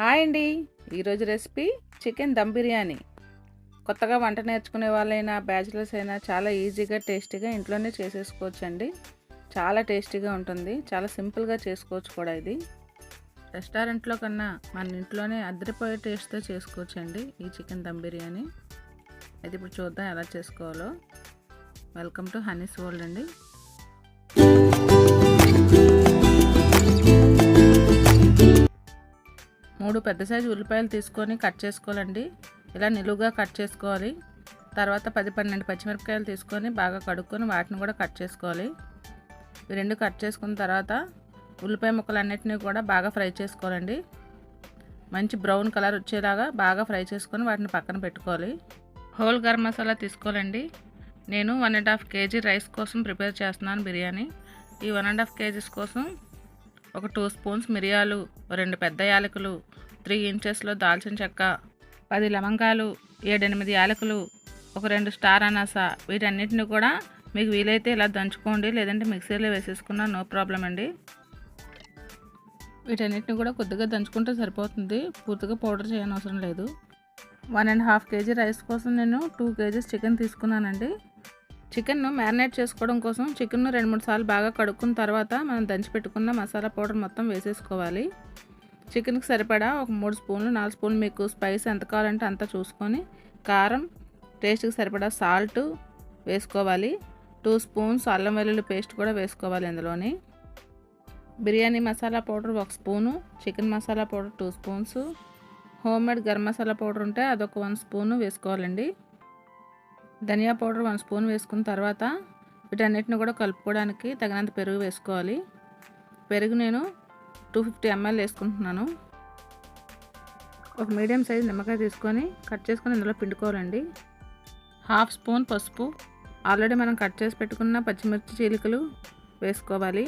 Hi అండి. ఈరోజు recipe chicken dum biryani. కొత్తగా వంట నేర్చుకునే వాళ్ళైనా బ్యాచిలర్స్ అయినా చాలా ఈజీగా టేస్టీగా ఇంట్లోనే చేసేసుకోవచ్చు అండి చాలా టేస్టీగా ఉంటుంది. చాలా సింపుల్గా చేసుకోవచ్చు కూడా ఇది. రెస్టారెంట్లో కన్నా మన ఇంట్లోనే అద్దరిపోయే టేస్ట్తో చేసుకోవచ్చు అండి ఈ చికెన్ దమ్ బిర్యానీ. అయితే ఇప్పుడు చూద్దాం ఎలా చేసుకోవాలో. వెల్కమ్ టు హనీస్ వరల్డ్ అండి. మూడు పెద్ద సైజు ఉల్లిపాయలు తీసుకొని కట్ చేసుకోవాలండి. ఇలా నిలువుగా కట్ చేసుకోవాలి. తర్వాత పది పన్నెండు పచ్చిమిరపకాయలు తీసుకొని బాగా కడుక్కొని వాటిని కూడా కట్ చేసుకోవాలి. ఈ రెండు కట్ చేసుకున్న తర్వాత ఉల్లిపాయ ముక్కలన్నిటినీ కూడా బాగా ఫ్రై చేసుకోవాలండి. మంచి బ్రౌన్ కలర్ వచ్చేలాగా బాగా ఫ్రై చేసుకొని వాటిని పక్కన పెట్టుకోవాలి. హోల్ గరం మసాలా తీసుకోవాలండి. నేను one and half KG rice కోసం ప్రిపేర్ చేస్తున్నాను బిర్యానీ. ఈ వన్ అండ్ హాఫ్ కేజీస్ కోసం ఒక టూ స్పూన్స్ మిరియాలు రెండు పెద్ద యాలకులు త్రీ ఇంచెస్లో దాల్చిన చెక్క పది లవంగాలు ఏడెనిమిది యాలకులు ఒక రెండు స్టార్ అనాస. వీటన్నిటిని కూడా మీకు వీలైతే ఇలా దంచుకోండి లేదంటే మిక్సీలో వేసేసుకున్నా నో ప్రాబ్లం అండి. వీటన్నిటిని కూడా కొద్దిగా దంచుకుంటే సరిపోతుంది. పూర్తిగా పౌడర్ చేయనవసరం లేదు. One and half KG rice కోసం నేను టూ కేజీస్ చికెన్ తీసుకున్నానండి. చికెన్ను మ్యారినేట్ చేసుకోవడం కోసం చికెన్ను రెండు మూడు సార్లు బాగా కడుక్కున్న తర్వాత మనం దంచి పెట్టుకున్న మసాలా పౌడర్ మొత్తం వేసేసుకోవాలి. చికెన్కి సరిపడా ఒక మూడు స్పూన్లు నాలుగు స్పూన్లు మీకు స్పైస్ ఎంత కావాలంటే అంత చూసుకొని కారం టేస్ట్కి సరిపడా సాల్ట్ వేసుకోవాలి. టూ స్పూన్స్ అల్లం వెల్లుల్లి పేస్ట్ కూడా వేసుకోవాలి ఇందులోని. బిర్యానీ మసాలా పౌడర్ ఒక spoon chicken masala powder two spoons. Home made garam masala powder ఉంటే అదొక వన్ స్పూను వేసుకోవాలండి. ధనియా పౌడర్ వన్ స్పూన్ వేసుకున్న తర్వాత వీటన్నిటిని కూడా కలుపుకోవడానికి తగినంత పెరుగు వేసుకోవాలి. పెరుగు నేను టూ ఫిఫ్టీ ఎంఎల్ వేసుకుంటున్నాను. ఒక మీడియం సైజ్ నిమ్మకాయ తీసుకొని కట్ చేసుకొని ఇందులో పిండుకోవాలండి. హాఫ్ స్పూన్ పసుపు. ఆల్రెడీ మనం కట్ చేసి పెట్టుకున్న పచ్చిమిర్చి చీలికలు వేసుకోవాలి.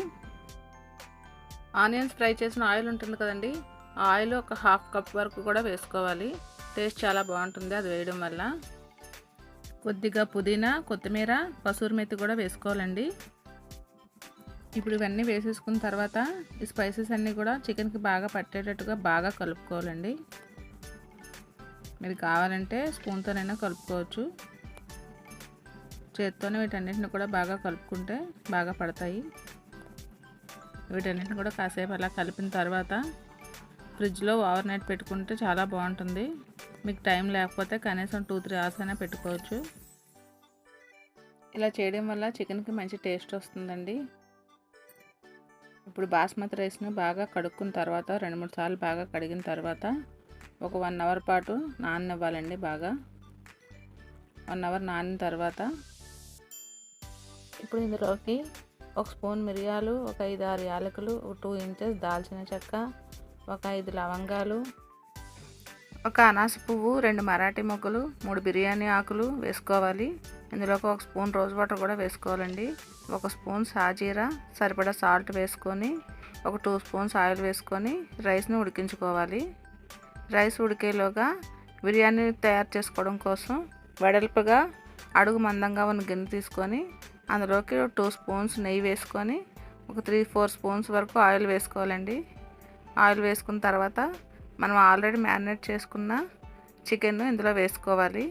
ఆనియన్స్ ఫ్రై చేసిన ఆయిల్ ఉంటుంది కదండి ఆ ఆయిల్ ఒక హాఫ్ కప్ వరకు కూడా వేసుకోవాలి. టేస్ట్ చాలా బాగుంటుంది అది వేయడం వల్ల. కొద్దిగా పుదీనా కొత్తిమీర కసూరి మెత్తి కూడా వేసుకోవాలండి. ఇప్పుడు ఇవన్నీ వేసేసుకున్న తర్వాత ఈ స్పైసెస్ అన్నీ కూడా చికెన్కి బాగా పట్టేటట్టుగా బాగా కలుపుకోవాలండి. మీరు కావాలంటే స్పూన్తోనైనా కలుపుకోవచ్చు. చేత్తోనే వీటన్నిటిని కూడా బాగా కలుపుకుంటే బాగా పడతాయి. వీటన్నిటిని కూడా కాసేపు అలా కలిపిన తర్వాత ఫ్రిడ్జ్లో ఓవర్ నైట్ పెట్టుకుంటే చాలా బాగుంటుంది. మీకు టైం లేకపోతే కనీసం టూ త్రీ అవర్స్ అయినా పెట్టుకోవచ్చు. ఇలా చేయడం వల్ల చికెన్కి మంచి టేస్ట్ వస్తుందండి. ఇప్పుడు బాస్మతి రైస్ను బాగా కడుక్కున్న తర్వాత రెండు మూడు సార్లు బాగా కడిగిన తర్వాత ఒక వన్ అవర్ పాటు నాననివ్వాలండి బాగా. వన్ అవర్ నానిన తర్వాత ఇప్పుడు ఇందులోకి ఒక స్పూన్ మిరియాలు ఒక ఐదు ఆరు యాలకులు ఒక టూ ఇంచెస్ దాల్చిన చెక్క ఒక ఐదు లవంగాలు ఒక అనాస పువ్వు రెండు మరాఠీ మొగ్గలు మూడు బిర్యానీ ఆకులు వేసుకోవాలి. ఇందులోకి ఒక స్పూన్ రోజ్ వాటర్ కూడా వేసుకోవాలండి. ఒక స్పూన్ సాజీరా సరిపడా సాల్ట్ వేసుకొని ఒక టూ స్పూన్స్ ఆయిల్ వేసుకొని రైస్ని ఉడికించుకోవాలి. రైస్ ఉడికేలోగా బిర్యానీ తయారు చేసుకోవడం కోసం వెడల్పుగా అడుగు మందంగా ఉన్న గిన్నె తీసుకొని అందులోకి టూ స్పూన్స్ నెయ్యి వేసుకొని ఒక త్రీ ఫోర్ స్పూన్స్ వరకు ఆయిల్ వేసుకోవాలండి. ఆయిల్ వేసుకున్న తర్వాత మనం ఆల్రెడీ మ్యారినేట్ చేసుకున్న చికెన్ను ఇందులో వేసుకోవాలి.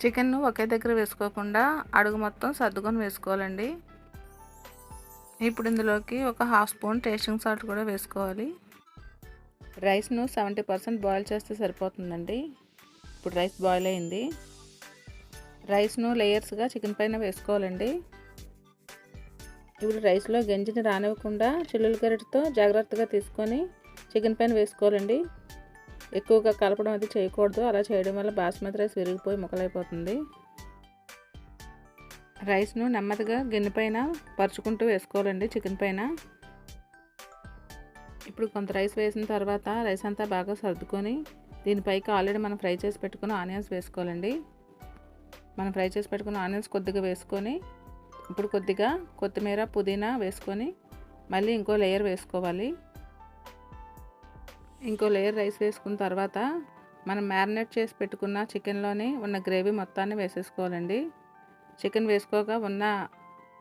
చికెన్ను ఒకే దగ్గర వేసుకోకుండా అడుగు మొత్తం సర్దుకొని వేసుకోవాలండి. ఇప్పుడు ఇందులోకి ఒక హాఫ్ స్పూన్ టేస్టింగ్ సాల్ట్ కూడా వేసుకోవాలి. రైస్ను సెవెంటీ పర్సెంట్ బాయిల్ చేస్తే సరిపోతుందండి. ఇప్పుడు రైస్ బాయిల్ అయింది. రైస్ను లేయర్స్గా చికెన్ పైన వేసుకోవాలండి. ఇప్పుడు రైస్లో గంజిని రానివ్వకుండా చిల్లుల గరిటతో జాగ్రత్తగా తీసుకొని చికెన్ పైన వేసుకోవాలండి. ఎక్కువగా కలపడం అది చేయకూడదు. అలా చేయడం వల్ల బాస్మతి రైస్ విరిగిపోయి ముక్కలైపోతుంది. రైస్ను నెమ్మదిగా గిన్నె పైన పరుచుకుంటూ వేసుకోవాలండి చికెన్ పైన. ఇప్పుడు కొంత రైస్ వేసిన తర్వాత రైస్ అంతా బాగా సర్దుకొని దీనిపైకి ఆల్రెడీ మనం ఫ్రై చేసి పెట్టుకున్న ఆనియన్స్ వేసుకోవాలండి. మనం ఫ్రై చేసి పెట్టుకున్న ఆనియన్స్ కొద్దిగా వేసుకొని ఇప్పుడు కొద్దిగా కొత్తిమీర పుదీనా వేసుకొని మళ్ళీ ఇంకో లేయర్ వేసుకోవాలి. ఇంకో లేయర్ రైస్ వేసుకున్న తర్వాత మనం మ్యారినేట్ చేసి పెట్టుకున్న చికెన్లోనే ఉన్న గ్రేవీ మొత్తాన్ని వేసేసుకోవాలండి. చికెన్ వేసుకోగా ఉన్న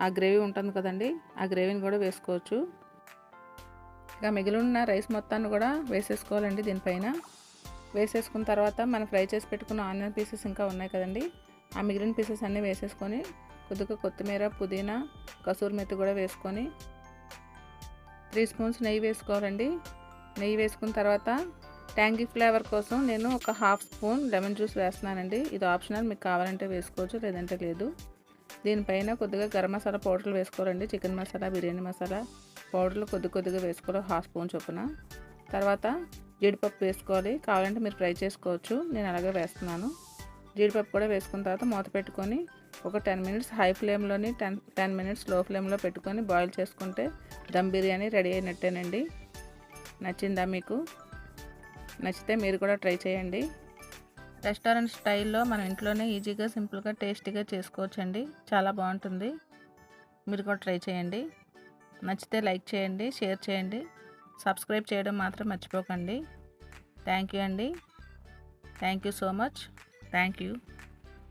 ఆ గ్రేవీ ఉంటుంది కదండి ఆ గ్రేవీని కూడా వేసుకోవచ్చు. ఇక మిగిలిన రైస్ మొత్తాన్ని కూడా వేసేసుకోవాలండి దీనిపైన. వేసేసుకున్న తర్వాత మనం ఫ్రై చేసి పెట్టుకున్న ఆనియన్ పీసెస్ ఇంకా ఉన్నాయి కదండి ఆ మిగిలిన పీసెస్ అన్నీ వేసేసుకొని కొద్దిగా కొత్తిమీర పుదీనా కసూరి మెత్తి కూడా వేసుకొని త్రీ స్పూన్స్ నెయ్యి వేసుకోవాలండి. నెయ్యి వేసుకున్న తర్వాత ట్యాంగీ ఫ్లేవర్ కోసం నేను ఒక హాఫ్ స్పూన్ లెమన్ జ్యూస్ వేస్తున్నానండి. ఇది ఆప్షనల్ మీకు కావాలంటే వేసుకోవచ్చు లేదంటే లేదు. దీనిపైన కొద్దిగా గరం మసాలా పౌడర్లు వేసుకోవాలండి. చికెన్ మసాలా బిర్యానీ మసాలా పౌడర్లు కొద్ది కొద్దిగా వేసుకోవాలి హాఫ్ స్పూన్ చొప్పున. తర్వాత జీడిపప్పు వేసుకోవాలి. కావాలంటే మీరు ఫ్రై చేసుకోవచ్చు. నేను అలాగే వేస్తున్నాను. జీడిపప్పు కూడా వేసుకున్న తర్వాత మూత పెట్టుకొని ఒక టెన్ మినిట్స్ హై ఫ్లేమ్లోని టెన్ టెన్ మినిట్స్లో ఫ్లేమ్లో పెట్టుకొని బాయిల్ చేసుకుంటే దమ్ బిర్యానీ రెడీ అయినట్టేనండి. నచ్చిందా మీకు? నచ్చితే మీరు కూడా ట్రై చేయండి. రెస్టారెంట్ స్టైల్లో మనం ఇంట్లోనే ఈజీగా సింపుల్గా టేస్టీగా చేసుకోవచ్చండి. చాలా బాగుంటుంది. మీరు కూడా ట్రై చేయండి. నచ్చితే లైక్ చేయండి షేర్ చేయండి. సబ్స్క్రైబ్ చేయడం మాత్రం మర్చిపోకండి. థ్యాంక్ యూ అండి. Thank you so much. Thank you.